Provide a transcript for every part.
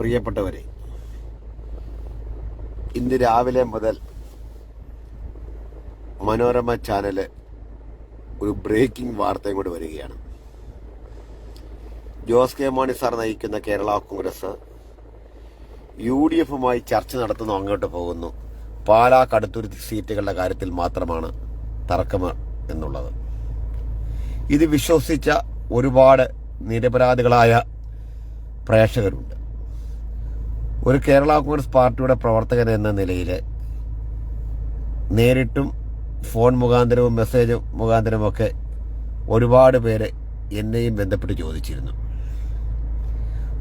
പ്രിയപ്പെട്ടവരെ ഇന്ന് രാവിലെ മുതൽ മനോരമ ചാനൽ ഒരു ബ്രേക്കിംഗ് വാർത്തയും കൂടി വരികയാണ്. ജോസ് കെ മാണി സാർ നയിക്കുന്ന കേരള കോൺഗ്രസ് യു ഡി എഫുമായി ചർച്ച നടത്തുന്നു അങ്ങോട്ട് പോകുന്നു. പാലാ കടുത്തുരുത്തി സീറ്റുകളുടെ കാര്യത്തിൽ മാത്രമാണ് തർക്കം എന്നുള്ളത്. ഇത് വിശ്വസിച്ച ഒരുപാട് നിരപരാധികളായ പ്രേക്ഷകരുണ്ട്. ഒരു കേരള കോൺഗ്രസ് പാർട്ടിയുടെ പ്രവർത്തകൻ എന്ന നിലയിൽ നേരിട്ടും ഫോൺ മുഖാന്തരവും മെസ്സേജ് മുഖാന്തരവുമൊക്കെ ഒരുപാട് പേര് എന്നെയും ബന്ധപ്പെട്ട് ചോദിച്ചിരുന്നു.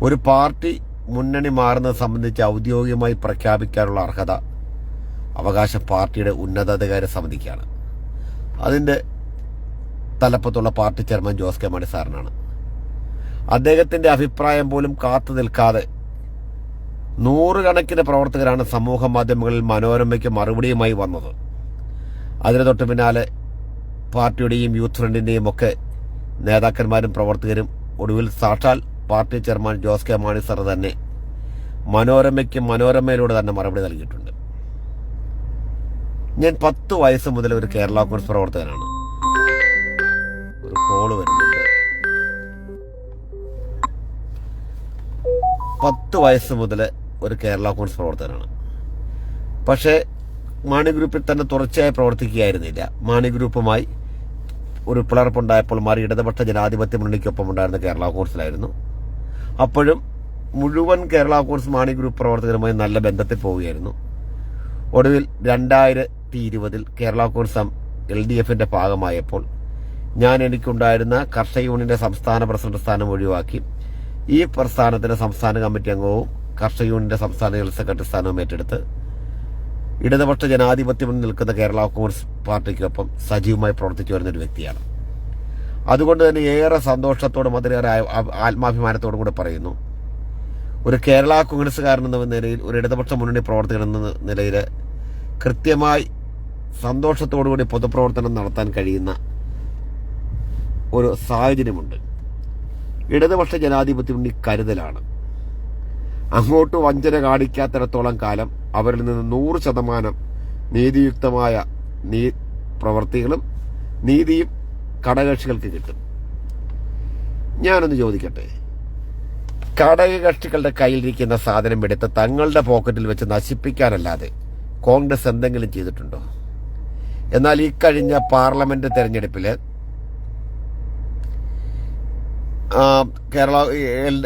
ഒരു പാർട്ടി മുന്നണി മാറുന്നത് സംബന്ധിച്ച് ഔദ്യോഗികമായി പ്രഖ്യാപിക്കാനുള്ള അർഹത അവകാശം പാർട്ടിയുടെ ഉന്നതാധികാര സമിതിക്കാണ്. അതിന്റെ തലപ്പത്തുള്ള party chairman Jose K Mani സാറിനാണ്. അദ്ദേഹത്തിന്റെ അഭിപ്രായം പോലും കാത്തു നിൽക്കാതെ നൂറുകണക്കിന് പ്രവർത്തകരാണ് സമൂഹ മാധ്യമങ്ങളിൽ മനോരമയ്ക്ക് മറുപടിയുമായി വന്നത്. അതിന് തൊട്ട് പിന്നാലെ പാർട്ടിയുടെയും യൂത്ത് ഫ്രണ്ടിന്റെയും ഒക്കെ നേതാക്കന്മാരും പ്രവർത്തകരും ഒടുവിൽ സാക്ഷാൽ party chairman Jose K Mani sir തന്നെ മനോരമയ്ക്ക് മനോരമയിലൂടെ തന്നെ മറുപടി നൽകിയിട്ടുണ്ട്. ഞാൻ പത്ത് വയസ്സ് മുതൽ ഒരു കേരള കോൺഗ്രസ് പ്രവർത്തകനാണ്. ഒരു കോൾ വരുന്നുണ്ട്. പത്ത് വയസ്സ് മുതൽ ഒരു കേരള കോൺഗ്രസ് പ്രവർത്തകനാണ്. പക്ഷേ മാണി ഗ്രൂപ്പിൽ തന്നെ തുടർച്ചയായി പ്രവർത്തിക്കുകയായിരുന്നില്ല. മാണി ഗ്രൂപ്പുമായി ഒരു പിളർപ്പുണ്ടായപ്പോൾ മാറി ഇടതുപക്ഷ ജനാധിപത്യ മുന്നണിക്കൊപ്പം ഉണ്ടായിരുന്ന കേരള കോൺഗ്രസിലായിരുന്നു. അപ്പോഴും മുഴുവൻ കേരള കോൺഗ്രസ് മാണി ഗ്രൂപ്പ് പ്രവർത്തകരുമായി നല്ല ബന്ധത്തിൽ പോവുകയായിരുന്നു. ഒടുവിൽ രണ്ടായിരത്തി ഇരുപതിൽ കേരള കോൺഗ്രസ് എൽ ഡി എഫിന്റെ ഭാഗമായപ്പോൾ ഞാൻ എനിക്കുണ്ടായിരുന്ന കർഷക യൂണിയന്റെ സംസ്ഥാന പ്രസിഡന്റ് സ്ഥാനം ഒഴിവാക്കി ഈ പ്രസ്ഥാനത്തിന്റെ സംസ്ഥാന കമ്മിറ്റി അംഗവും കർഷക യൂണിയന്റെ സംസ്ഥാന ജനറൽ സെക്രട്ടറി സ്ഥാനവും ഏറ്റെടുത്ത് ഇടതുപക്ഷ ജനാധിപത്യം നിൽക്കുന്ന കേരള കോൺഗ്രസ് പാർട്ടിക്കൊപ്പം സജീവമായി പ്രവർത്തിച്ചു വരുന്ന ഒരു വ്യക്തിയാണ്. അതുകൊണ്ട് തന്നെ ഏറെ സന്തോഷത്തോടും അതിലേറെ ആത്മാഭിമാനത്തോടും കൂടെ പറയുന്നു. ഒരു കേരള കോൺഗ്രസ്സുകാരൻ എന്ന നിലയിൽ ഒരു ഇടതുപക്ഷ മുന്നണി പ്രവർത്തകൻ എന്ന നിലയിൽ കൃത്യമായി സന്തോഷത്തോടുകൂടി പൊതുപ്രവർത്തനം നടത്താൻ കഴിയുന്ന ഒരു സാഹചര്യമുണ്ട്. ഇടതുപക്ഷ ജനാധിപത്യം കരുതലാണ്. അങ്ങോട്ട് വഞ്ചന കാണിക്കാത്തിടത്തോളം കാലം അവരിൽ നിന്ന് നൂറ് ശതമാനം നീതിയുക്തമായ നീ പ്രവൃത്തികളും നീതിയും കടകക്ഷികൾക്ക് കിട്ടും. ഞാനൊന്ന് ചോദിക്കട്ടെ? കടകക്ഷികളുടെ കയ്യിലിരിക്കുന്ന സാധനം എടുത്ത് തങ്ങളുടെ പോക്കറ്റിൽ വെച്ച് നശിപ്പിക്കാനല്ലാതെ കോൺഗ്രസ് എന്തെങ്കിലും ചെയ്തിട്ടുണ്ടോ? എന്നാൽ ഈ കഴിഞ്ഞ പാർലമെന്റ് തെരഞ്ഞെടുപ്പിൽ ആ, കേരള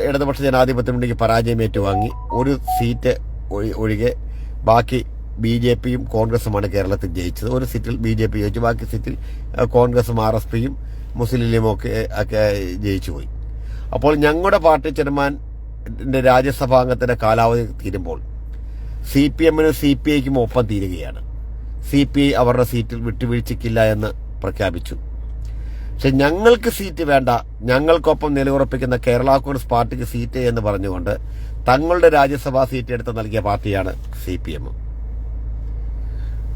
ഇടതുപക്ഷ ജനാധിപത്യ മുന്നണിക്ക് പരാജയം ഏറ്റുവാങ്ങി ഒരു സീറ്റ് ഒഴി- ഒഴികെ ബാക്കി ബി ജെ പിയും കോൺഗ്രസുമാണ് കേരളത്തിൽ ജയിച്ചത്. ഒരു സീറ്റിൽ ബി ജെ പി ജയിച്ചു. ബാക്കി സീറ്റിൽ കോൺഗ്രസും ആർ എസ് പിയും മുസ്ലിം ലീഗും ഒക്കെ ഒക്കെ ജയിച്ചു പോയി. അപ്പോൾ ഞങ്ങളുടെ പാർട്ടി ചെയർമാന്റെ രാജ്യസഭാംഗത്തിന്റെ കാലാവധി തീരുമ്പോൾ സി പി എമ്മിനും സി പി ഐക്കും ഒപ്പം തീരുകയാണ്. സി പി ഐ അവരുടെ സീറ്റിൽ വിട്ടുവീഴ്ചയ്ക്കില്ല എന്ന് പ്രഖ്യാപിച്ചു. പക്ഷെ ഞങ്ങൾക്ക് സീറ്റ് വേണ്ട. ഞങ്ങൾക്കൊപ്പം നിലയുറപ്പിക്കുന്ന കേരള കോൺഗ്രസ് പാർട്ടിക്ക് സീറ്റ് എന്ന് പറഞ്ഞുകൊണ്ട് തങ്ങളുടെ രാജ്യസഭാ സീറ്റ് എടുത്ത് നൽകിയ പാർട്ടിയാണ് സി പി എം.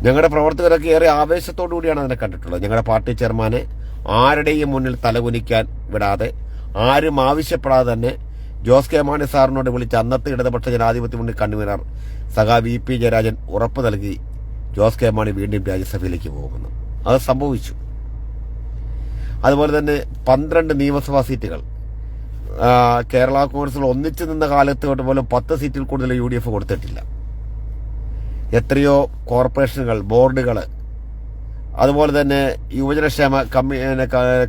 ഞങ്ങളുടെ പ്രവർത്തകരൊക്കെ ഏറെ ആവേശത്തോടു കൂടിയാണ് അതിനെ കണ്ടിട്ടുള്ളത്. ഞങ്ങളുടെ പാർട്ടി ചെയർമാനെ ആരുടെയും മുന്നിൽ തലകുനിക്കാൻ വിടാതെ ആരും ആവശ്യപ്പെടാതെ തന്നെ ജോസ് കെ മാണി സാറിനോട് വിളിച്ച അന്നത്തെ ഇടതുപക്ഷ ജനാധിപത്യ മുന്നിൽ കൺവീനർ സഖാ വി പി ജയരാജൻ ഉറപ്പ് നൽകി ജോസ് കെ മാണി വീണ്ടും രാജ്യസഭയിലേക്ക് പോകുന്നു അത് സംഭവിച്ചു. അതുപോലെ തന്നെ പന്ത്രണ്ട് നിയമസഭാ സീറ്റുകൾ. കേരള കോൺഗ്രസിൽ ഒന്നിച്ചു നിന്ന കാലത്ത് തൊട്ട് പോലും പത്ത് സീറ്റിൽ കൂടുതൽ യു ഡി എഫ് കൊടുത്തിട്ടില്ല. എത്രയോ കോർപ്പറേഷനുകൾ ബോർഡുകൾ അതുപോലെ തന്നെ യുവജനക്ഷേമ കമ്മീ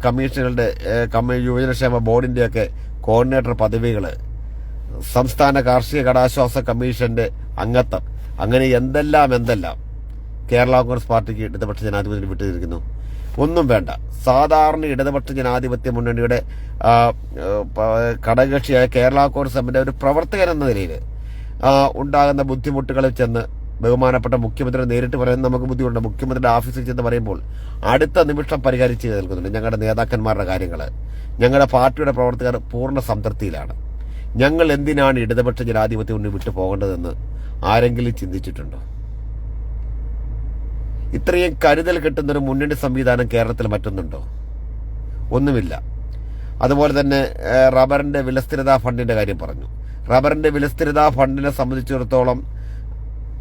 കമ്മീഷനുകളുടെ കമ്മീ കമ്മി- യുവജനക്ഷേമ ബോർഡിന്റെയൊക്കെ കോർഡിനേറ്റർ പദവികൾ സംസ്ഥാന കാർഷിക കടാശ്വാസ കമ്മീഷന്റെ അംഗത്വം. അങ്ങനെ എന്തെല്ലാം എന്തെല്ലാം കേരള കോൺഗ്രസ് പാർട്ടിക്ക് ഇടതുപക്ഷ ജനാധിപത്യത്തിന് വിട്ടുതിരിക്കുന്നു? ഒന്നും വേണ്ട. സാധാരണ ഇടതുപക്ഷ ജനാധിപത്യ മുന്നണിയുടെ ഘടകകക്ഷിയായ കേരള കോൺഗ്രസ് എമ്മിന്റെ ഒരു പ്രവർത്തകൻ എന്ന നിലയിൽ ഉണ്ടാകുന്ന ബുദ്ധിമുട്ടുകളിൽ ചെന്ന് ബഹുമാനപ്പെട്ട മുഖ്യമന്ത്രി നേരിട്ട് പറയുന്നത് നമുക്ക് ബുദ്ധിമുട്ടുണ്ട്. മുഖ്യമന്ത്രിയുടെ ഓഫീസിൽ ചെന്ന് പറയുമ്പോൾ അടുത്ത നിമിഷം പരിഹരിച്ച് നിൽക്കുന്നുണ്ട് ഞങ്ങളുടെ നേതാക്കന്മാരുടെ കാര്യങ്ങൾ ഞങ്ങളുടെ പാർട്ടിയുടെ പ്രവർത്തകർ പൂർണ സംതൃപ്തിയിലാണ്. ഞങ്ങൾ എന്തിനാണ് ഇടതുപക്ഷ ജനാധിപത്യം മുന്നിൽ വിട്ടു പോകേണ്ടതെന്ന് ആരെങ്കിലും ചിന്തിച്ചിട്ടുണ്ടോ? ഇത്രയും കരുതൽ കിട്ടുന്ന ഒരു മുന്നണി സംവിധാനം കേരളത്തിൽ മറ്റൊന്നുണ്ടോ? ഒന്നുമില്ല. അതുപോലെ തന്നെ റബ്ബറിന്റെ വിലസ്ഥിരതാ ഫണ്ടിന്റെ കാര്യം പറഞ്ഞു. റബ്ബറിന്റെ വിലസ്ഥിരതാ ഫണ്ടിനെ സംബന്ധിച്ചിടത്തോളം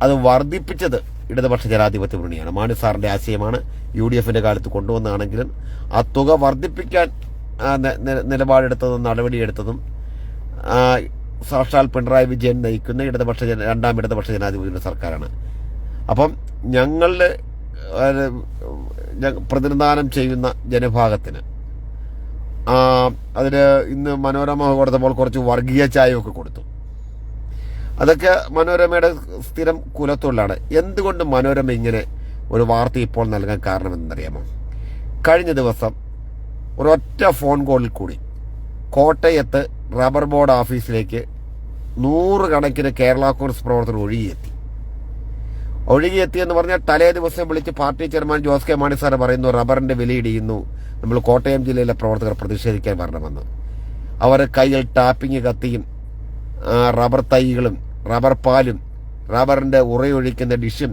അത് വർദ്ധിപ്പിച്ചത് ഇടതുപക്ഷ ജനാധിപത്യ മുന്നണിയാണ്. മാണി സാറിന്റെ ആശയമാണ് യു ഡി എഫിന്റെ കാലത്ത് കൊണ്ടുവന്നതാണെങ്കിലും ആ തുക വർദ്ധിപ്പിക്കാൻ നിലപാടെടുത്തതും നടപടിയെടുത്തതും സാക്ഷാൽ പിണറായി വിജയൻ നയിക്കുന്ന ഇടതുപക്ഷ രണ്ടാം ഇടതുപക്ഷ ജനാധിപത്യ സർക്കാരാണ്. അപ്പം ഞങ്ങളുടെ പ്രതിനിധാനം ചെയ്യുന്ന ജനഭാഗത്തിന് ആ, അതിന് ഇന്ന് മനോരമ കൊടുത്തപ്പോൾ കുറച്ച് വർഗീയ ചായയൊക്കെ കൊടുത്തു. അതൊക്കെ മനോരമയുടെ സ്ഥിരം കുലത്തൊഴിലാണ്. എന്തുകൊണ്ട് മനോരമ ഇങ്ങനെ ഒരു വാർത്ത ഇപ്പോൾ നൽകാൻ കാരണമെന്നറിയാമോ? കഴിഞ്ഞ ദിവസം ഒരൊറ്റ ഫോൺ കോളിൽ കൂടി കോട്ടയത്ത് റബ്ബർ ബോർഡ് ഓഫീസിലേക്ക് നൂറുകണക്കിന് കേരള കോൺഗ്രസ് പ്രവർത്തകർ ഒഴുകിയെത്തി. ഒഴുകിയെത്തിയെന്ന് പറഞ്ഞാൽ തലേ ദിവസം വിളിച്ച് party chairman Jose K Mani sir പറയുന്നു റബ്ബറിന്റെ വിലയിടിയുന്നു നമ്മൾ കോട്ടയം ജില്ലയിലെ പ്രവർത്തകർ പ്രതിഷേധിക്കാൻ വരണമെന്ന്. അവർ കയ്യിൽ ടാപ്പിംഗ് കത്തിയും റബ്ബർ തൈകളും റബ്ബർ പാലും റബ്ബറിന്റെ ഉറയൊഴിക്കുന്ന ഡിഷും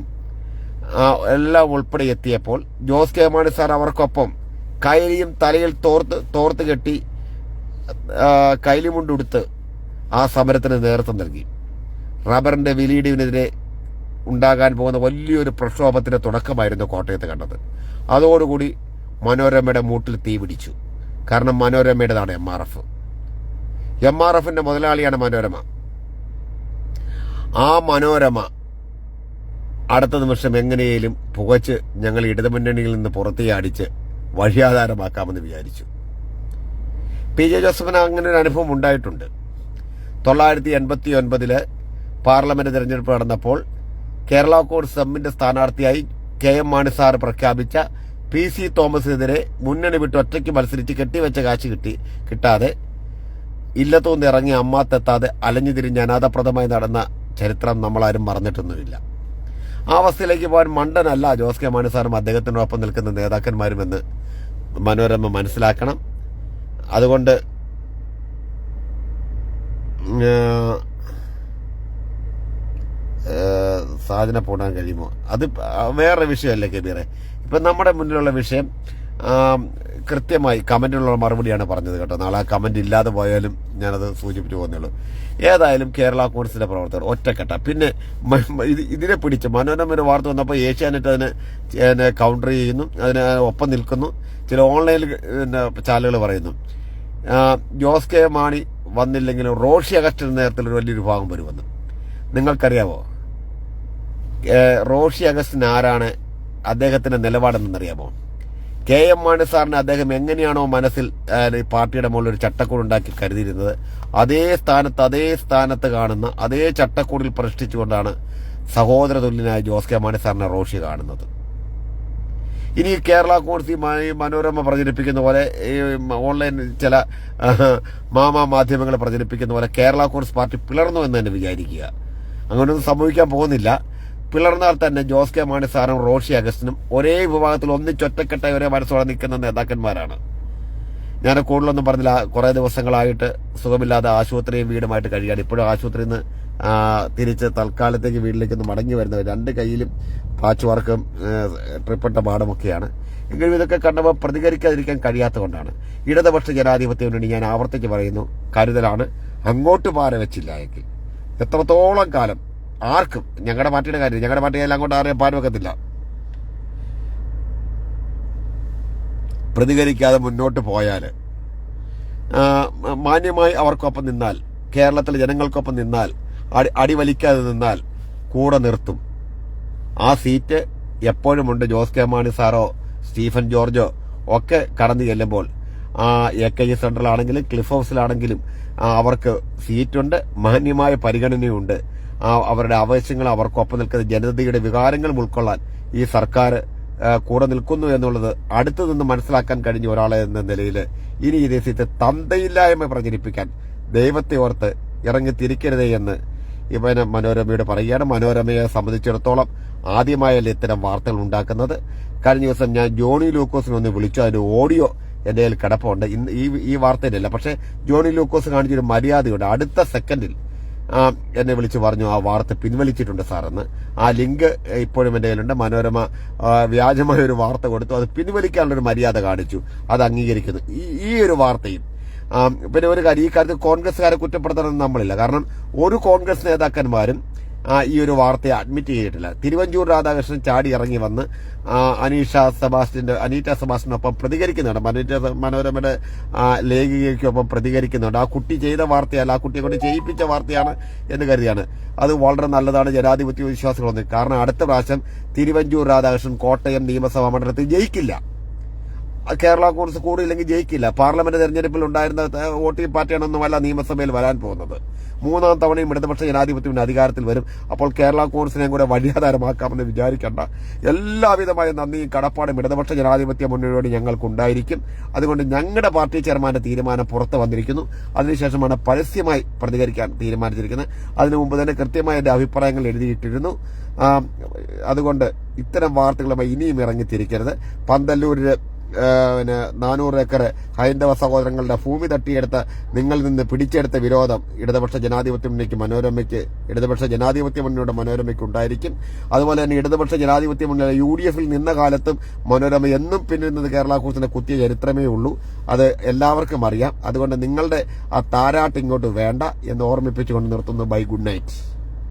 എല്ലാം ഉൾപ്പെടെ എത്തിയപ്പോൾ ജോസ് കെ മാണി സാർ അവർക്കൊപ്പം കൈലിയും തലയിൽ തോർത്ത് തോർത്ത് കെട്ടി കൈലിമുണ്ടുടുത്ത് ആ സമരത്തിന് നേതൃത്വം നൽകി. റബ്ബറിന്റെ വിലയിടിവിനെതിരെ ഉണ്ടാകാൻ പോകുന്ന വലിയൊരു പ്രക്ഷോഭത്തിന്റെ തുടക്കമായിരുന്നു കോട്ടയത്ത് കണ്ടത്. അതോടുകൂടി മനോരമയുടെ മൂട്ടിൽ തീ പിടിച്ചു. കാരണം മനോരമയുടേതാണ് M R F M R എഫിന്റെ മുതലാളിയാണ് മനോരമ. ആ മനോരമ അടുത്ത നിമിഷം എങ്ങനെയും പുകച്ച് ഞങ്ങൾ ഇടതുമുന്നണിയിൽ നിന്ന് പുറത്തേയടിച്ച് വഴിയാധാരമാക്കാമെന്ന് വിചാരിച്ചു. പി ജെ ജോസഫിന് അങ്ങനെ ഒരു അനുഭവം ഉണ്ടായിട്ടുണ്ട്. തൊള്ളായിരത്തി എൺപത്തി ഒൻപതിൽ പാർലമെന്റ് തെരഞ്ഞെടുപ്പ് നടന്നപ്പോൾ കേരള കോൺഗ്രസ് എമ്മിന്റെ സ്ഥാനാർത്ഥിയായി കെ എം മാണി സാർ പ്രഖ്യാപിച്ച പി സി തോമസിനെതിരെ മുന്നണി വിട്ട് ഒറ്റയ്ക്ക് മത്സരിച്ച് കെട്ടിവെച്ച കാശ് കിട്ടി കിട്ടാതെ ഇല്ലത്തുനിന്ന് അമ്മാത്തെത്താതെ അലഞ്ഞു തിരിഞ്ഞ് അനാഥപ്രദമായി നടന്ന ചരിത്രം നമ്മളാരും മറന്നിട്ടൊന്നുമില്ല. ആ അവസ്ഥയിലേക്ക് പോകാൻ മണ്ടനല്ല ജോസ് കെ മാണി സാറും നിൽക്കുന്ന നിൽക്കുന്ന നേതാക്കന്മാരുമെന്ന് മനോരമ മനസ്സിലാക്കണം. അതുകൊണ്ട് സാധന പോടാൻ കഴിയുമോ? അത് വേറെ വിഷയമല്ലേ കബീറെ ഇപ്പം നമ്മുടെ മുന്നിലുള്ള വിഷയം കൃത്യമായി കമന്റിലുള്ള മറുപടിയാണ് പറഞ്ഞത് കേട്ടോ. നാളെ ആ കമന്റ് ഇല്ലാതെ പോയാലും ഞാനത് സൂചിപ്പിച്ചു പോകുന്നുള്ളൂ ഏതായാലും കേരള കോൺഗ്രസിന്റെ പ്രവർത്തകർ ഒറ്റക്കെട്ട. പിന്നെ ഇതിനെ പിടിച്ച് മനോരമ ഒരു വാർത്ത വന്നപ്പോൾ ഏഷ്യാനെറ്റ് അതിന് അതിനെ കൗണ്ടർ ചെയ്യുന്നു. അതിന് ഒപ്പം നിൽക്കുന്നു. ചില ഓൺലൈൻ പിന്നെ ചാനലുകൾ പറയുന്നു. ജോസ് കെ മാണി വന്നില്ലെങ്കിലും റോഷി അഗസ്റ്റിന്റെ നേരത്തിൽ ഒരു വലിയൊരു ഭാഗം വരുമെന്ന്. നിങ്ങൾക്കറിയാവോ? റോഷി അഗസ്റ്റിൻ ആരാണ് അദ്ദേഹത്തിന്റെ നിലപാടെന്നറിയാമോ? കെ എം മാണി സാറിന് അദ്ദേഹം എങ്ങനെയാണോ മനസ്സിൽ പാർട്ടിയുടെ മുകളിൽ ഒരു ചട്ടക്കൂട് ഉണ്ടാക്കി കരുതിയിരുന്നത് അതേ സ്ഥാനത്ത് അതേ സ്ഥാനത്ത് കാണുന്ന അതേ ചട്ടക്കൂടിൽ പ്രതിഷ്ഠിച്ചുകൊണ്ടാണ് സഹോദര തുല്യനായ ജോസ് കെ മാണി സാറിനെ റോഷി കാണുന്നത്. ഇനി കേരള കോൺഗ്രസ് ഈ മനോരമ പ്രചരിപ്പിക്കുന്ന പോലെ ഓൺലൈൻ ചില മാമാ മാധ്യമങ്ങൾ പ്രചരിപ്പിക്കുന്ന പോലെ കേരള കോൺഗ്രസ് പാർട്ടി പിളർന്നു എന്ന് തന്നെ വിചാരിക്കുക. അങ്ങനെയൊന്നും സംഭവിക്കാൻ പോകുന്നില്ല. പിളർന്നാൽ തന്നെ ജോസ് കെ മാണി സാറും റോഷി അഗസ്റ്റിനും ഒരേ വിഭാഗത്തിൽ ഒന്നിച്ചൊറ്റക്കെട്ടായി ഒരേ മനസ്സോടെ നിൽക്കുന്ന നേതാക്കന്മാരാണ്. ഞാൻ കൂടുതലൊന്നും പറഞ്ഞില്ല. കുറേ ദിവസങ്ങളായിട്ട് സുഖമില്ലാതെ ആശുപത്രിയും വീടുമായിട്ട് കഴിയാണ് ഇപ്പോഴും ആശുപത്രിയിൽ നിന്ന് തിരിച്ച് തൽക്കാലത്തേക്ക് വീട്ടിലേക്ക് ഒന്ന് മടങ്ങി വരുന്നവർ രണ്ട് കൈയിലും പാച്ച് വർക്കും ട്രിപ്പിട്ട പാടുമൊക്കെയാണ്. എങ്കിലും ഇതൊക്കെ കണ്ടപ്പോൾ പ്രതികരിക്കാതിരിക്കാൻ കഴിയാത്ത കൊണ്ടാണ് ഇടതുപക്ഷ ജനാധിപത്യ മുന്നണി ഞാൻ ആവർത്തിച്ച് പറയുന്നു. കരുതലാണ്. അങ്ങോട്ട് പാര വെച്ചില്ല എത്രത്തോളം കാലം ആർക്കും ഞങ്ങളുടെ പാർട്ടിയുടെ കാര്യം ഞങ്ങളുടെ പാർട്ടിയെല്ലാം അങ്ങോട്ട് ആരെയും പാര വെക്കത്തില്ല. പ്രതികരിക്കാതെ മുന്നോട്ട് പോയാൽ മാന്യമായി അവർക്കൊപ്പം നിന്നാൽ കേരളത്തിലെ ജനങ്ങൾക്കൊപ്പം നിന്നാൽ അടി അടിവലിക്കാതെ നിന്നാൽ കൂടെ നിർത്തും. ആ സീറ്റ് എപ്പോഴുമുണ്ട് ജോസ് കെ മാണി സാറോ സ്റ്റീഫൻ ജോർജോ ഒക്കെ കടന്നു ചെല്ലുമ്പോൾ എ കെ ജി സെന്ററിലാണെങ്കിലും ക്ലിഫ് ഹൗസിലാണെങ്കിലും അവർക്ക് സീറ്റുണ്ട് മാന്യമായ പരിഗണനയുണ്ട്. അവരുടെ ആവശ്യങ്ങൾ അവർക്കൊപ്പം നിൽക്കുന്ന ജനതയുടെ വികാരങ്ങൾ ഉൾക്കൊള്ളാൻ ഈ സർക്കാർ കൂടെ നിൽക്കുന്നു എന്നുള്ളത് അടുത്തു നിന്ന് മനസ്സിലാക്കാൻ കഴിഞ്ഞ ഒരാളെ എന്ന നിലയിൽ ഇനി ഈ ദേശത്തെ തന്തയില്ലായ്മ പ്രചരിപ്പിക്കാൻ ദൈവത്തെ ഓർത്ത് ഇറങ്ങി തിരിക്കരുതേ എന്ന് ഇവന് മനോരമയോട് പറയുകയാണ്. മനോരമയെ സംബന്ധിച്ചിടത്തോളം ആദ്യമായല്ലേ ഇത്തരം വാർത്തകൾ ഉണ്ടാക്കുന്നത്. കഴിഞ്ഞ ദിവസം ഞാൻ ജോണി ലൂക്കോസിനെ ഒന്ന് വിളിച്ചു. അതിന്റെ ഓഡിയോ എന്റെ കയ്യിൽ കിടപ്പുണ്ട്. ഇന്ന് ഈ ഈ വാർത്തയിലല്ല. പക്ഷെ ജോണി ലൂക്കോസ് കാണിച്ചൊരു മര്യാദയുണ്ട്. അടുത്ത സെക്കൻഡിൽ എന്നെ വിളിച്ച് പറഞ്ഞു ആ വാർത്ത പിൻവലിച്ചിട്ടുണ്ട് സാറെന്ന്. ആ ലിങ്ക് ഇപ്പോഴും എന്റെ കയ്യിലുണ്ട്. മനോരമ വ്യാജമായ ഒരു വാർത്ത കൊടുത്തു. അത് പിൻവലിക്കാനുള്ള ഒരു മര്യാദ കാണിച്ചു. അത് അംഗീകരിക്കുന്നു. ഈ ഒരു വാർത്തയും പിന്നെ ഒരു കാര്യം ഈ കാര്യത്തിൽ കോൺഗ്രസ്സുകാരെ കുറ്റപ്പെടുത്തണമെന്ന് നമ്മളില്ല. കാരണം ഒരു കോൺഗ്രസ് നേതാക്കന്മാരും ഈ ഒരു വാർത്തയെ അഡ്മിറ്റ് ചെയ്തിട്ടില്ല. തിരുവഞ്ചൂർ രാധാകൃഷ്ണൻ ചാടി ഇറങ്ങി വന്ന് ആ, അനീഷ സെബാസ്റ്റിന്റെ അനീറ്റ സെബാസ്റ്റിനൊപ്പം പ്രതികരിക്കുന്നുണ്ട്. അനീറ്റ മനോരമയുടെ ആ, ലേഖികയ്ക്കൊപ്പം പ്രതികരിക്കുന്നുണ്ട്. ആ കുട്ടി ചെയ്ത വാർത്തയല്ല ആ കുട്ടിയെ കൊണ്ട് ചെയ്യിപ്പിച്ച വാർത്തയാണ് എന്ന് കരുതിയാണ്. അത് വളരെ നല്ലതാണ്. ജനാധിപത്യ വിശ്വാസികളൊന്നും. കാരണം അടുത്ത പ്രാവശ്യം തിരുവഞ്ചൂർ രാധാകൃഷ്ണൻ കോട്ടയം നിയമസഭാ മണ്ഡലത്തിൽ ജയിക്കില്ല. കേരള കോൺഗ്രസ് കൂടിയില്ലെങ്കിൽ ജയിക്കില്ല. പാർലമെന്റ് തെരഞ്ഞെടുപ്പിൽ ഉണ്ടായിരുന്ന വോട്ടിംഗ് പാർട്ടിയാണൊന്നുമല്ല നിയമസഭയിൽ വരാൻ പോകുന്നത്. മൂന്നാം തവണയും ഇടതുപക്ഷ ജനാധിപത്യത്തിന് അധികാരത്തിൽ വരും. അപ്പോൾ കേരള കോൺഗ്രസിനെയും കൂടെ വഴിയാധാരമാക്കാമെന്ന് വിചാരിക്കേണ്ട. എല്ലാവിധമായ നന്ദിയും കടപ്പാടും ഇടതുപക്ഷ ജനാധിപത്യ മുന്നണിയോട് ഞങ്ങൾക്കുണ്ടായിരിക്കും. അതുകൊണ്ട് ഞങ്ങളുടെ പാർട്ടി ചെയർമാന്റെ തീരുമാനം പുറത്തു വന്നിരിക്കുന്നു. അതിനുശേഷമാണ് പരസ്യമായി പ്രതികരിക്കാൻ തീരുമാനിച്ചിരിക്കുന്നത്. അതിനു മുമ്പ് തന്നെ കൃത്യമായ എന്റെ അഭിപ്രായങ്ങൾ എഴുതിയിട്ടിരുന്നു. അതുകൊണ്ട് ഇത്തരം വാർത്തകളുമായി ഇനിയും ഇറങ്ങിത്തിരിക്കരുത്. പന്തല്ലൂരിൽ പിന്നെ നാനൂറ് ഏക്കർ ഹൈന്ദവ സഹോദരങ്ങളുടെ ഭൂമി തട്ടിയെടുത്ത് നിങ്ങളിൽ നിന്ന് പിടിച്ചെടുത്ത വിരോധം ഇടതുപക്ഷ ജനാധിപത്യ മുന്നണിക്ക് മനോരമയ്ക്ക് ഇടതുപക്ഷ ജനാധിപത്യ മുന്നണിയുടെ മനോരമയ്ക്ക് ഉണ്ടായിരിക്കും. അതുപോലെ തന്നെ ഇടതുപക്ഷ ജനാധിപത്യ മുന്നണി യു ഡി എഫിൽ നിന്ന കാലത്തും മനോരമ എന്നും പിന്നിരുന്നത് കേരള കോൺഗ്രസിന്റെ കുത്തിയ ചരിത്രമേ ഉള്ളൂ. അത് എല്ലാവർക്കും അറിയാം. അതുകൊണ്ട് നിങ്ങളുടെ ആ താരാട്ട് ഇങ്ങോട്ട് വേണ്ട എന്ന് ഓർമ്മിപ്പിച്ചുകൊണ്ട് നിർത്തുന്നു. Bye good night.